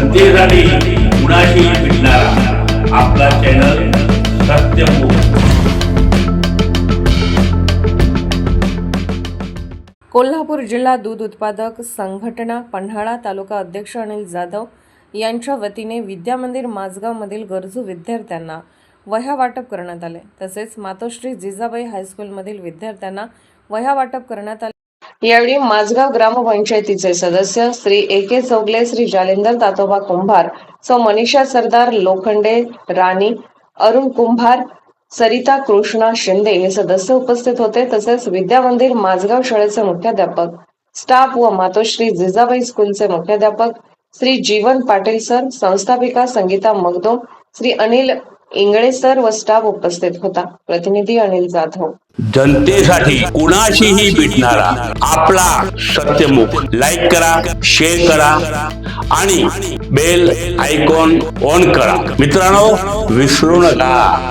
जनतेसाठी कुणाशी भेटणारा. आपला चॅनल कोल्हापूर जिल्हा दूध उत्पादक संघटना पन्हाळा तालुका अध्यक्ष अनिल जाधव यांच्या वतीने विद्यामंदिर माझगावमधील गरजू विद्यार्थ्यांना वह्या वाटप करण्यात आले. तसेच मातोश्री जिजाबाई हायस्कूलमधील विद्यार्थ्यांना वह्या वाटप करण्यात आले. यावेळी माझगाव ग्रामपंचायतीचे सदस्य श्री ए के चौगले श्री जालिंदर तातोबा कुंभार सौ मनीषा सरदार लोखंडे राणी अरुण कुंभार सरिता कृष्णा शिंदे हे सदस्य उपस्थित होते. तसेच विद्यामंदिर माझगाव शाळेचे मुख्याध्यापक स्टाफ व मातोश्री जिजाबाई स्कूलचे मुख्याध्यापक श्री जीवन पाटील सर संस्थापिका संगीता मगदोम श्री अनिल इंगळे सर व स्टाफ उपस्थित होता. प्रतिनिधी अनिल जाधव. जनतेसाठी कुणाशीही भेटणारा आपला सत्यमुख. लाईक करा शेअर करा आणि बेल आयकॉन ऑन करा. मित्रांनो विसरू नका.